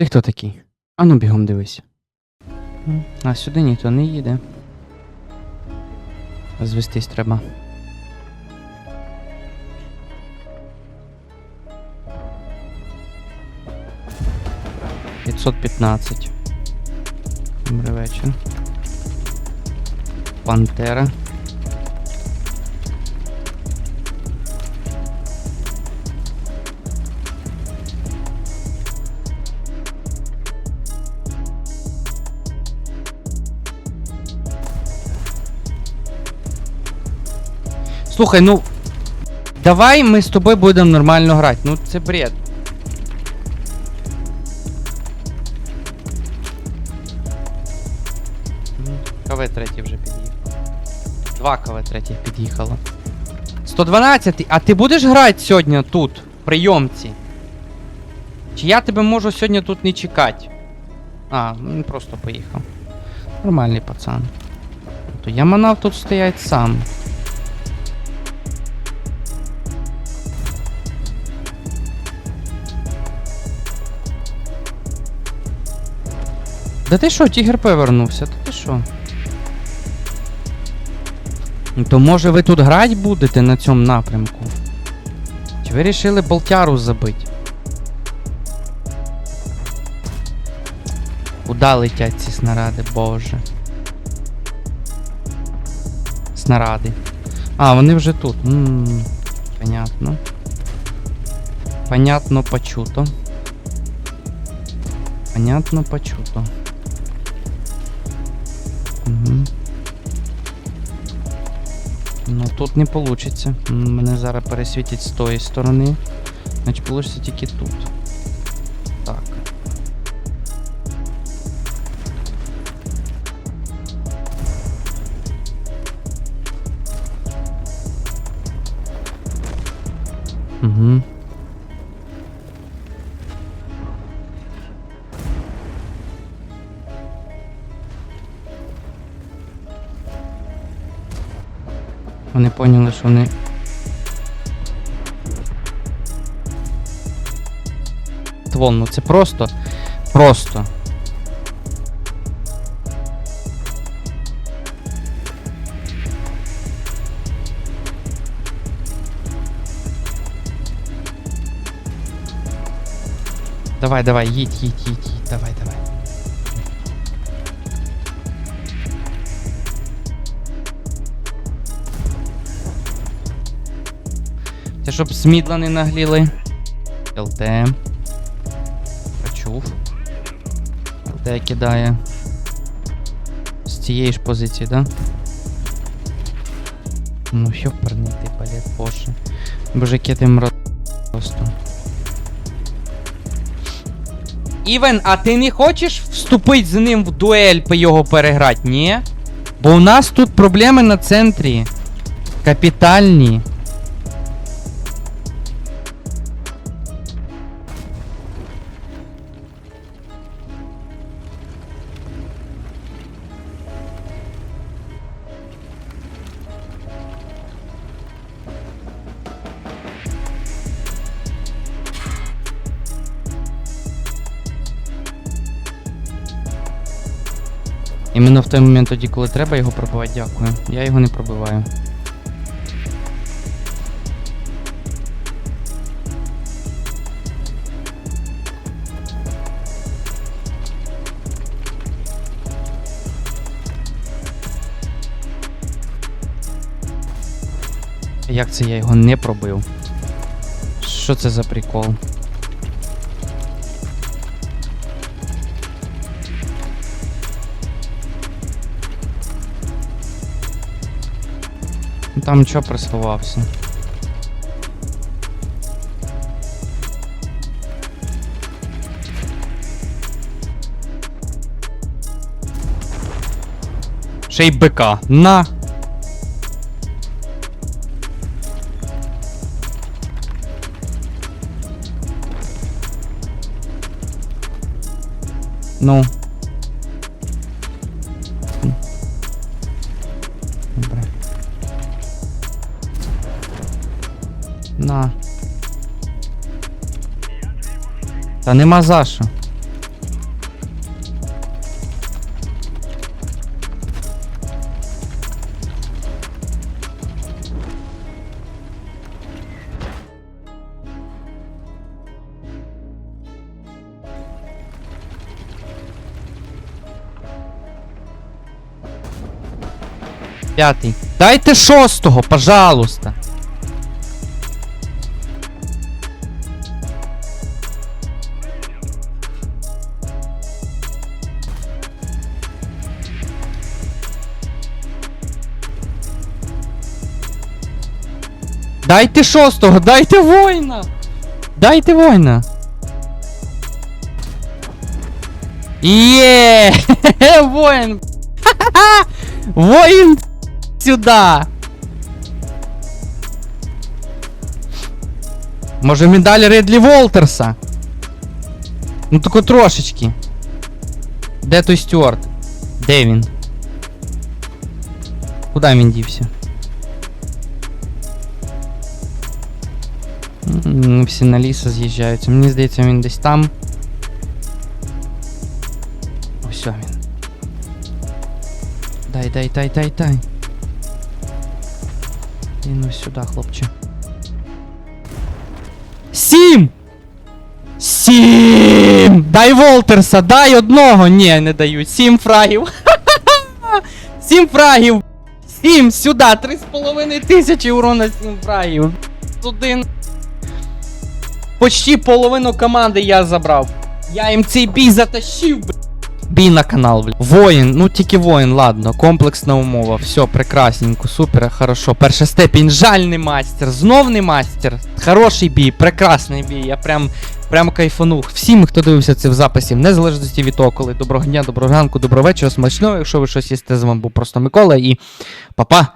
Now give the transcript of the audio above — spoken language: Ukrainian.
Ти хто такий? Ану бігом дивись. А сюди ніхто не їде. Звестись треба. П'ятсот п'ятнадцять. Добрий вечір. Пантера. Слухай, ну. Давай ми з тобою будемо нормально грати. Ну це бред. КВ третій вже під'їхав. Два КВ третіх під'їхало. 112, а ти будеш грати сьогодні тут, в прийомці? Чи я тебе можу сьогодні тут не чекати? А, ну він просто поїхав. Нормальний пацан. То я манав тут стоять сам. Да ти що, Тігр П вернувся? Та ти що? Ну, То може ви тут грати будете на цьому напрямку? Чи ви рішили болтяру забити? Куда летять ці снаряди, боже? Снаряди. А, вони вже тут. м понятно. Понятно, почуто. Понятно, почуто. Ну тут не получится. Мене зараз пересвітять з тої сторони. Значить, вийде тільки тут. Так. Угу. Вони поняли, що вони. Твон, ну це просто. Просто. Давай, давай, їдь, їдь, їдь, їдь, давай, давай. Це щоб смідла не нагліли. ЛТ. Почув. ЛТ кидає. З цієї ж позиції, да? Ну, ёпарний ти палет, боже. Боже, ти мразь просто. Івен, а ти не хочеш вступити з ним в дуель по його переграти, ні? Бо у нас тут проблеми на центрі. Капітальні. Іменно в той момент тоді, коли треба його пробивати, дякую. Я його не пробиваю. Як це я його не пробив? Що це за прикол? Там чо присховався? Ще й бика. На! Ну. На. Та нема за що. П'ятий. Дайте шостого, пожалуйста. Дайте шостого, дайте воїна! Дайте воїна! Є! Воїн! Ха-ха-ха! Воїн сюда! Може медаль Редлі Волтерса? Ну тако трошечки. Де той Стюарт? Де він? Куда він дівся? Всі на ліса з'їжджаються. Мені здається, він десь там. Ось він. Дай, дай, дай, дай, дай. І ну сюди, хлопче. Сім! Сім! Дай Волтерса, дай одного! Ні, не дають. Сім фрагів. Сім фрагів! Сім! Сюди! Три з половиною тисячі урона, сім фрагів. Один. Почти половину команди я забрав. Я їм цей бій затащив, б. Бій на канал, бля. Воїн, ну тільки воїн, ладно, комплексна умова. Все, прекрасненько, супер, хорошо. Перша степінь, жаль не мастер, знов не мастер. Хороший бій, прекрасний бій. Я прям, прям кайфанув. Всім, хто дивився це в записі, в незалежності від того, коли доброго дня, доброго ранку, доброго вечора, смачного. Якщо ви щось їсте, з вами був просто Микола і па-па.